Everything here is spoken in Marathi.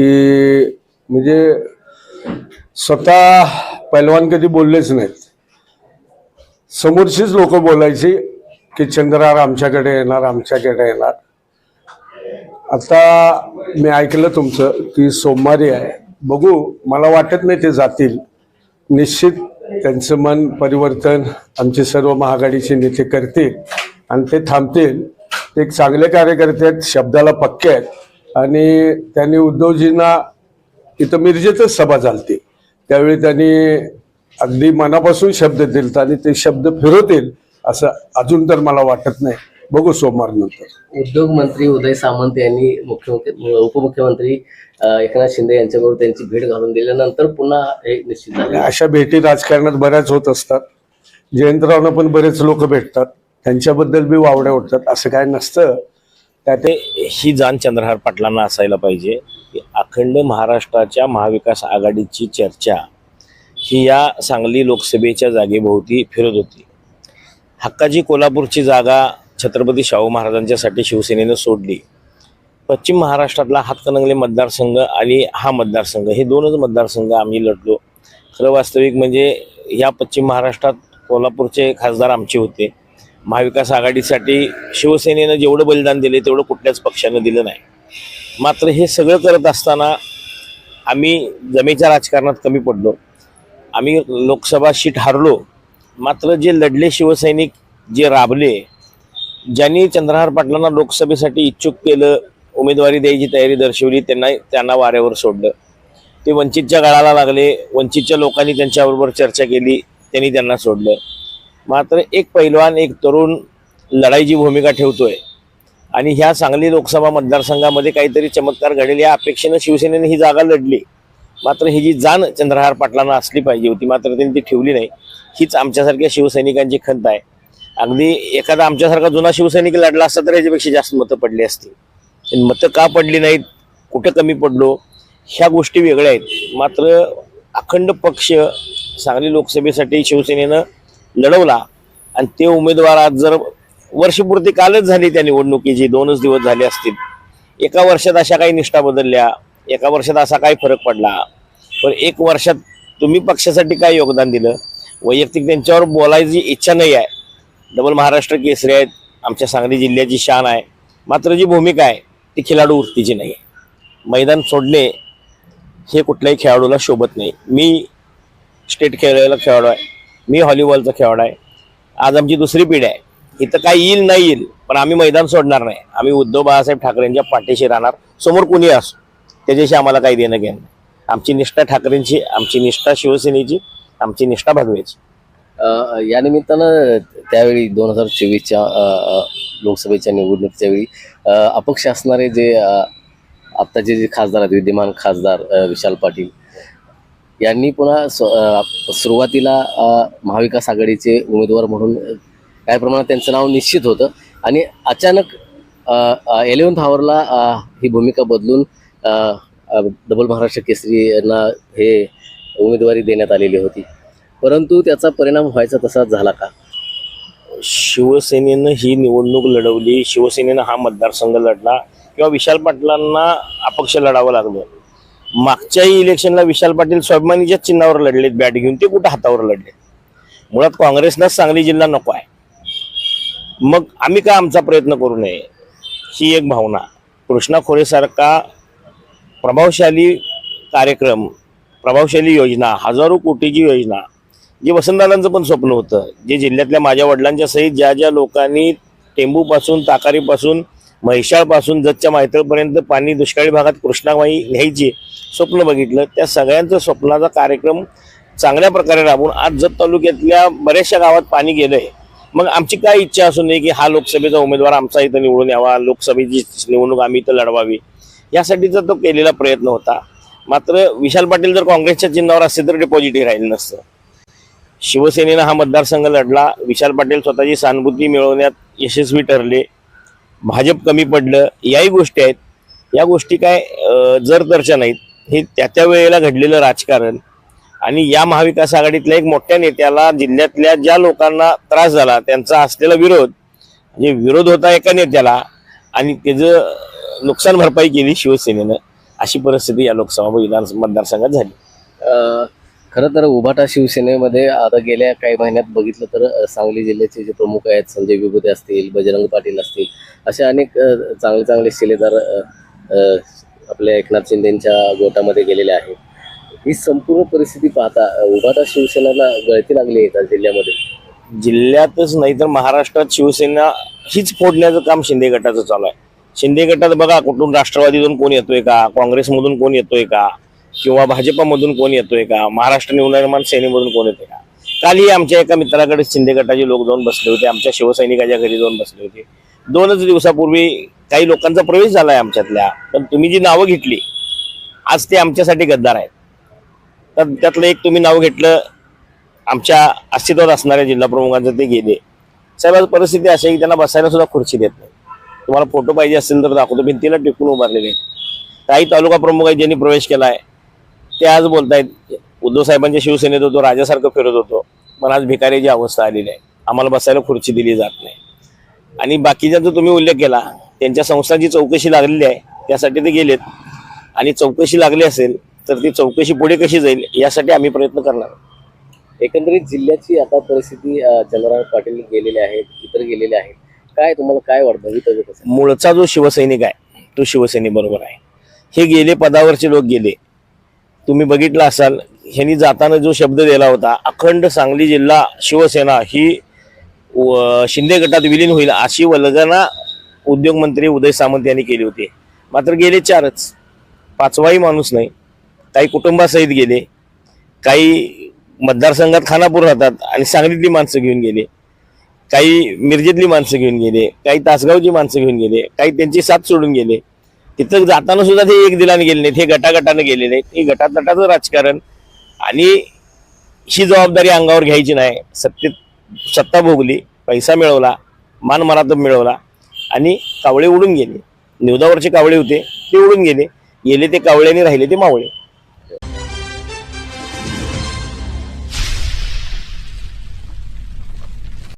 की म्हणजे स्वतः पैलवान कधी बोललेच नाहीत समोरचीच लोक बोलायची की चंद्रार आमच्याकडे येणार आमच्याकडे येणार आता मी ऐकलं तुमचं की सोमवारी आहे बघू मला वाटत नाही ते जातील निश्चित त्यांचं मन परिवर्तन आमचे सर्व महागाडीचे नेते करतील आणि ते थांबतील। ते एक चांगले कार्यकर्ते आहेत शब्दाला पक्के आहेत। आणि त्यांनी उद्धवजींना इथं मिरजेतच सभा चालते त्यावेळी त्यांनी अगदी मनापासून शब्द दिलत आणि ते शब्द फिरवतील असं अजून तर मला वाटत नाही. बघू सोमवार नंतर. उद्योग मंत्री उदय सामंत यांनी मुख्यमंत्री उपमुख्यमंत्री एकनाथ शिंदे यांच्याबरोबर त्यांची भेट घालून दिल्यानंतर पुन्हा हे निश्चित झाले. अशा भेटी राजकारणात बऱ्याच होत असतात. जयंतरावनं पण बरेच लोक भेटतात. त्यांच्याबद्दल बी वावड्या उठतात. असं काय नसतं. त्यात ते ही जाण चंद्रहार पाटलांना असायला पाहिजे की अखंड महाराष्ट्राच्या महाविकास आघाडीची चर्चा ही या सांगली लोकसभेच्या जागेभोवती फिरत होती. हक्काजी कोल्हापूरची जागा छत्रपती शाहू महाराजांच्यासाठी शिवसेनेनं सोडली. पश्चिम महाराष्ट्रातला हातकणंगले मतदारसंघ आणि हा मतदारसंघ हे दोनच मतदारसंघ आम्ही लढलो. खरं वास्तविक म्हणजे या पश्चिम महाराष्ट्रात कोल्हापूरचे खासदार आमचे होते. महाविकास आघाडीसाठी शिवसेनेनं जेवढं बलिदान दिले तेवढं कुठल्याच पक्षानं दिलं नाही. मात्र हे सगळं करत असताना आम्ही जमेच्या राजकारणात कमी पडलो. आम्ही लोकसभा सीट हारलो. मात्र जे लढले शिवसैनिक जे राबले ज्यांनी चंद्रहार पाटलांना लोकसभेसाठी इच्छुक केलं उमेदवारी द्यायची तयारी दर्शवली त्यांना त्यांना वाऱ्यावर सोडलं. ते वंचितच्या गळाला लागले. वंचितच्या लोकांनी त्यांच्याबरोबर चर्चा केली त्यांनी त्यांना सोडलं. मात्र एक पैलवान एक तरुण लढाईची भूमिका ठेवतोय. आणि ह्या सांगली लोकसभा मतदारसंघामध्ये काहीतरी चमत्कार घडेल. या अपेक्षेनं शिवसेनेने ही जागा लढली. मात्र ही जी जाण चंद्रहार पाटलांना असली पाहिजे होती मात्र त्यांनी ती ठेवली नाही. हीच आमच्यासारख्या शिवसैनिकांची खंत आहे. अगदी एखादा आमच्यासारखा जुना शिवसैनिक लढला असता तर याच्यापेक्षा जास्त मतं पडली असती मतं का पडली नाहीत? कुठं कमी पडलो? ह्या गोष्टी वेगळ्या आहेत. मात्र अखंड पक्ष सांगली लोकसभेसाठी शिवसेनेनं लढवला. आणि ते उमेदवार आज जर वर्षपूर्ती कालच झाली त्या निवडणुकीची दोनच दिवस झाले असतील. एका वर्षात अशा काही निष्ठा बदलल्या एका वर्षात असा काय फरक पडला. पण एक वर्षात तुम्ही पक्षासाठी काय योगदान दिलं? वैयक्तिक त्यांच्यावर बोलायची इच्छा नाही आहे. डबल महाराष्ट्र केसरी आहेत आमच्या सांगली जिल्ह्याची शान आहे. मात्र जी भूमिका आहे ती खिलाडू वृत्तीची नाही आहे. मैदान सोडणे हे कुठल्याही खेळाडूला शोभत नाही. मी स्टेट खेळलेला खेळाडू आहे. मी हॉलीबॉलचा खेळाडू आहे. आज आमची दुसरी पिढी आहे. इथं काय येईल नाही येईल पण आम्ही मैदान सोडणार नाही. आम्ही उद्धव बाळासाहेब ठाकरेंच्या पाठीशी राहणार. समोर कुणी असो त्याच्याशी आम्हाला काही देणं घेणं आमची निष्ठा ठाकरेंची आमची निष्ठा शिवसेनेची आमची निष्ठा भगवेची. यानिमित्तानं या निमित्तानं त्यावेळी दोन हजार चोवीसच्या लोकसभेच्या निवडणुकीच्या वेळी अपक्ष असणारे जे आत्ताचे जे खासदार आहेत विद्यमान खासदार विशाल पाटील यांनी पुन्हा सुरुवातीला महाविकास आघाडीचे उमेदवार म्हणून काही प्रमाणात त्यांचं नाव निश्चित होतं. आणि अचानक एलेवन्थ आवरला ही भूमिका बदलून डबल महाराष्ट्र केसरी यांना हे उमेदवारी देण्यात आलेली होती. परंतु त्याचा परिणाम व्हायचा तसाच झाला का? शिवसेनेनं ही निवडणूक लढवली. शिवसेनेनं हा मतदारसंघ लढला. किंवा विशाल पाटलांना अपक्ष लढावं लागलं. मागच्याही इलेक्शनला विशाल पाटील स्वाभिमानीच्याच चिन्हावर लढलेत बॅट घेऊन ते कुठं हातावर लढले? मुळात काँग्रेसलाच सांगली जिल्हा नको आहे. मग आम्ही का आमचा प्रयत्न करू नये? ही एक भावना. कृष्णा खोरेसारखा प्रभावशाली कार्यक्रम प्रभावशाली योजना हजारो कोटीची योजना जे वसंतदादांचं पण स्वप्न होतं जे जिल्ह्यातल्या माझ्या वडिलांच्या सहित ज्या ज्या लोकांनी टेंबूपासून ताकारीपासून म्हैशाळपासून जतच्या मायतळपर्यंत पाणी दुष्काळी भागात कृष्णामाई न्यायची स्वप्न बघितलं. त्या सगळ्यांचं स्वप्नाचा कार्यक्रम चांगल्या प्रकारे राबवून आज जत तालुक्यातल्या बऱ्याचशा गावात पाणी गेलंय. मग आमची काय इच्छा असू नये की हा लोकसभेचा उमेदवार आमचा इथं निवडून यावा लोकसभेची निवडणूक आम्ही इथं लढवावी. यासाठीचा तो केलेला प्रयत्न होता. मात्र विशाल पाटील जर काँग्रेसच्या चिन्हावर असते तर डिपॉझिटही राहील नसतं. शिवसेनेनं हा मतदारसंघ लढला. विशाल पाटील स्वतःची सहानुभूती मिळवण्यात यशस्वी ठरले. भाजप कमी पडलं याही गोष्टी आहेत. या गोष्टी काय जर दर्शन नाहीत हे त्या त्या वेळेला घडलेलं राजकारण आणि या महाविकास आघाडीतल्या एक मोठ्या नेत्याला जिल्ह्यातल्या ज्या लोकांना त्रास झाला त्यांचा असलेला विरोध म्हणजे विरोध होता एका नेत्याला आणि त्याचं नुकसान भरपाई केली शिवसेनेनं अशी परिस्थिती या लोकसभा विधान मतदारसंघात झाली. खरं तर उभाटा शिवसेनेमध्ये आता गेल्या काही महिन्यात बघितलं तर सांगली जिल्ह्याचे जे प्रमुख आहेत संजय विभूते असतील बजरंग पाटील असतील असे अनेक चांगले चांगले शिलेदार आपल्या एकनाथ शिंदेच्या गोटामध्ये गेलेले आहेत. ही संपूर्ण परिस्थिती पाहता उभाटा शिवसेनेला गळती लागली आहे का जिल्ह्यामध्ये? जिल्ह्यातच नाही तर महाराष्ट्रात शिवसेना हीच फोडण्याचं काम शिंदे गटाचं चालू आहे. शिंदे गटात बघा कुठून राष्ट्रवादीतून कोण येतोय का? काँग्रेसमधून कोण येतोय का? किंवा भाजपमधून कोण येतोय का? महाराष्ट्र नवनिर्माण सेनेमधून कोण येतोय का? कालही आमच्या एका मित्राकडे शिंदे गटाचे लोक जाऊन बसले होते. आमच्या शिवसैनिकाच्या घरी जाऊन बसले होते. दोनच दिवसापूर्वी काही लोकांचा प्रवेश झाला आहे आमच्यातल्या. पण तुम्ही जी नावं घेतली आज ते आमच्यासाठी गद्दार आहेत. तर त्यातलं एक तुम्ही नाव घेतलं आमच्या अस्तित्वात असणाऱ्या जिल्हाप्रमुखांचं ते गेले साहेब आज परिस्थिती अशी आहे की त्यांना बसायला सुद्धा खुर्ची देत नाही. तुम्हाला फोटो पाहिजे असेल तर दाखवतो. भिंतीला टिकून उभारलेले आहेत. काही तालुका प्रमुख आहेत ज्यांनी प्रवेश केला आहे ते आज बोलतायत उद्धव साहेबांच्या शिवसेनेत होतो राजासारखं फिरत होतो पण आज भिकारीची अवस्था आलेली आहे. आम्हाला बसायला खुर्ची दिली जात नाही. आणि बाकीच्यांचा तुम्ही उल्लेख केला त्यांच्या संस्थांची चौकशी लागलेली आहे त्यासाठी ते गेलेत. आणि चौकशी लागली असेल तर ती चौकशी पुढे कशी जाईल यासाठी आम्ही प्रयत्न करणार. एकंदरीत जिल्ह्याची आता परिस्थिती अ, चंद्रकांत पाटील गेलेले आहेत इतर गेलेले आहेत. काय तुम्हाला काय वाटतं? मूळचा जो शिवसैनिक आहे तो शिवसेनेबरोबर आहे. हे गेले पदावरचे लोक गेले. तुम्ही बघितला असाल ह्यांनी जाताना जो शब्द दिला होता अखंड सांगली जिल्हा शिवसेना ही व- शिंदे गटात विलीन होईल अशी वल्गना उद्योगमंत्री उदय सामंत यांनी केली होती. मात्र गेले चारच. पाचवाही माणूस नाही. काही कुटुंबासहित गेले. काही मतदारसंघात खानापूर राहतात आणि सांगलीतली माणसं घेऊन गेले. काही मिरजेतली माणसं घेऊन गेले. काही तासगावची माणसं घेऊन गेले. काही त्यांची साथ सोडून गेले. तिथं जाताना सुद्धा ते एक दिलाने गेले नाहीत हे गटागटाने गेले नाहीत. हे गटातटाचं राजकारण आणि ही जबाबदारी अंगावर घ्यायची नाही. सत्तेत सत्ता भोगली पैसा मिळवला मानमरातब मिळवला आणि कावळे उडून गेले. निवदावरचे कावळे होते ते उडून गेले. गेले ते कावळे आणि राहिले ते मावळे.